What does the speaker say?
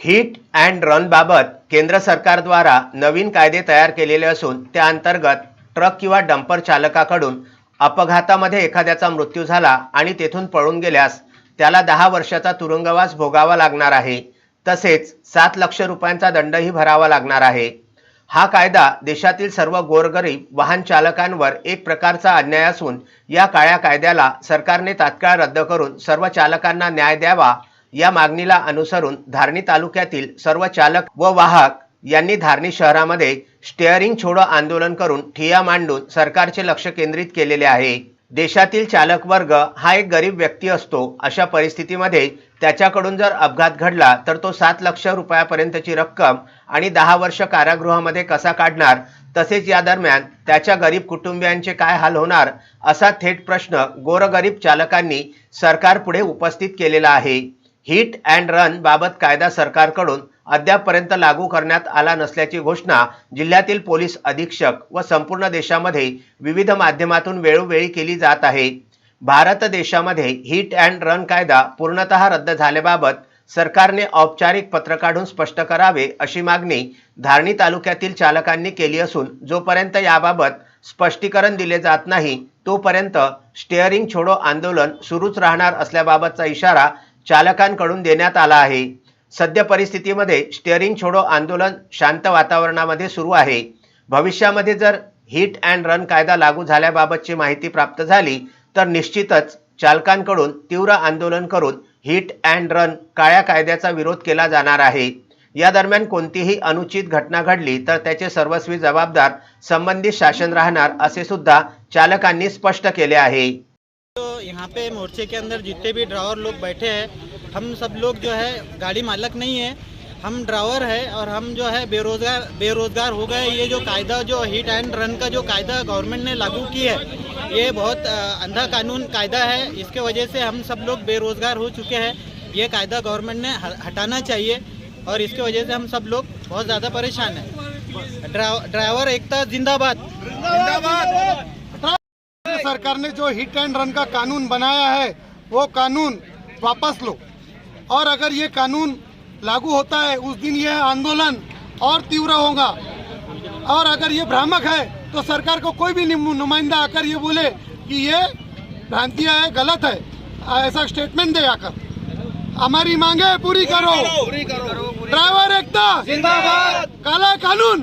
Hit and run बाबत केंद्र सरकारद्वारा नवीन कायदे तयार केलेले असून त्या अंतर्गत ट्रक किंवा डंपर चालकाकडून अपघातामध्ये एखाद्याचा मृत्यू झाला आणि तेथून पळून गेल्यास त्याला दहा वर्षाचा तुरुंगवास भोगावा लागणार आहे. तसेच सात लक्ष रुपयांचा दंडही भरावा लागणार आहे. हा कायदा देशातील सर्व गोरगरीब वाहन चालकांवर एक प्रकारचा अन्याय असून या काळ्या कायद्याला सरकारने तात्काळ रद्द करून सर्व चालकांना न्याय द्यावा या मागणीला अनुसरून धारणी तालुक्यातील सर्व चालक व वाहक यांनी धारणी शहरामध्ये स्टेअरिंग छोडो आंदोलन करून ठिया मांडून सरकारचे लक्ष केंद्रित केलेले आहे. देशातील चालक वर्ग हा एक गरीब व्यक्ती असतो. अशा परिस्थितीमध्ये त्याच्याकडून जर अपघात घडला तर तो सात लक्ष रुपयापर्यंतची रक्कम आणि दहा वर्ष कारागृहामध्ये कसा काढणार तसेच या दरम्यान त्याच्या गरीब कुटुंबियांचे काय हाल होणार असा थेट प्रश्न गोरगरीब चालकांनी सरकारपुढे उपस्थित केलेला आहे. हिट अँड रन बाबत कायदा सरकारकडून अद्यापपर्यंत लागू करण्यात आला नसल्याची घोषणा जिल्ह्यातील पोलीस अधीक्षक व संपूर्ण देशामध्ये विविध माध्यमातून वेळोवेळी केली जात आहे. भारत देशामध्ये हिट अँड रन कायदा पूर्णतः रद्द झाल्याबाबत सरकारने औपचारिक पत्र काढून स्पष्ट करावे अशी मागणी धारणी तालुक्यातील चालकांनी केली असून जोपर्यंत याबाबत स्पष्टीकरण दिले जात नाही तोपर्यंत स्टेअरिंग छोडो आंदोलन सुरूच राहणार असल्याबाबतचा इशारा चालकांकडून देण्यात आला आहे. सद्य परिस्थितीमध्ये स्टेअरिंग छोडो आंदोलन शांत वातावरणामध्ये सुरू आहे. भविष्यामध्ये जर हिट अँड रन कायदा लागू झाल्याबाबतची माहिती प्राप्त झाली तर निश्चितच चालकांकडून तीव्र आंदोलन करून हिट अँड रन काळ्या कायद्याचा विरोध केला जाणार आहे. या दरम्यान कोणतीही अनुचित घटना घडली तर त्याचे सर्वस्वी जबाबदार संबंधित शासन राहणार असे सुद्धा चालकांनी स्पष्ट केले आहे. यहाँ पे मोर्चे के अंदर जितने भी ड्राइवर लोग बैठे हैं, हम सब लोग जो है, गाड़ी मालक नहीं है। हम ड्राइवर है और हम जो है, बेरोजगार बेरोजगार हो गए ये जो कायदा, जो हिट एंड रन का जो कायदा गवर्नमेंट ने लागू की है, ये बहुत अंधा कानून कायदा है। इसके वजह से हम सब लोग बेरोजगार हो चुके हैं। ये कायदा गवर्नमेंट ने हटाना चाहिए और इसके वजह से हम सब लोग बहुत ज़्यादा परेशान हैं। ड्राइव- ड्राइवर एकता जिंदाबाद। सरकार ने जो हिट एंड रन का कानून बनाया है वो कानून वापस लो। और अगर ये कानून लागू होता है उस दिन यह आंदोलन और तीव्र होगा। और अगर ये भ्रामक है तो सरकार को कोई भी नुमाइंदा आकर ये बोले कि ये भ्रांतियाँ है गलत है। ऐसा स्टेटमेंट दे आकर। हमारी मांगे पूरी करो। ड्राइवर एकता। काला कानून।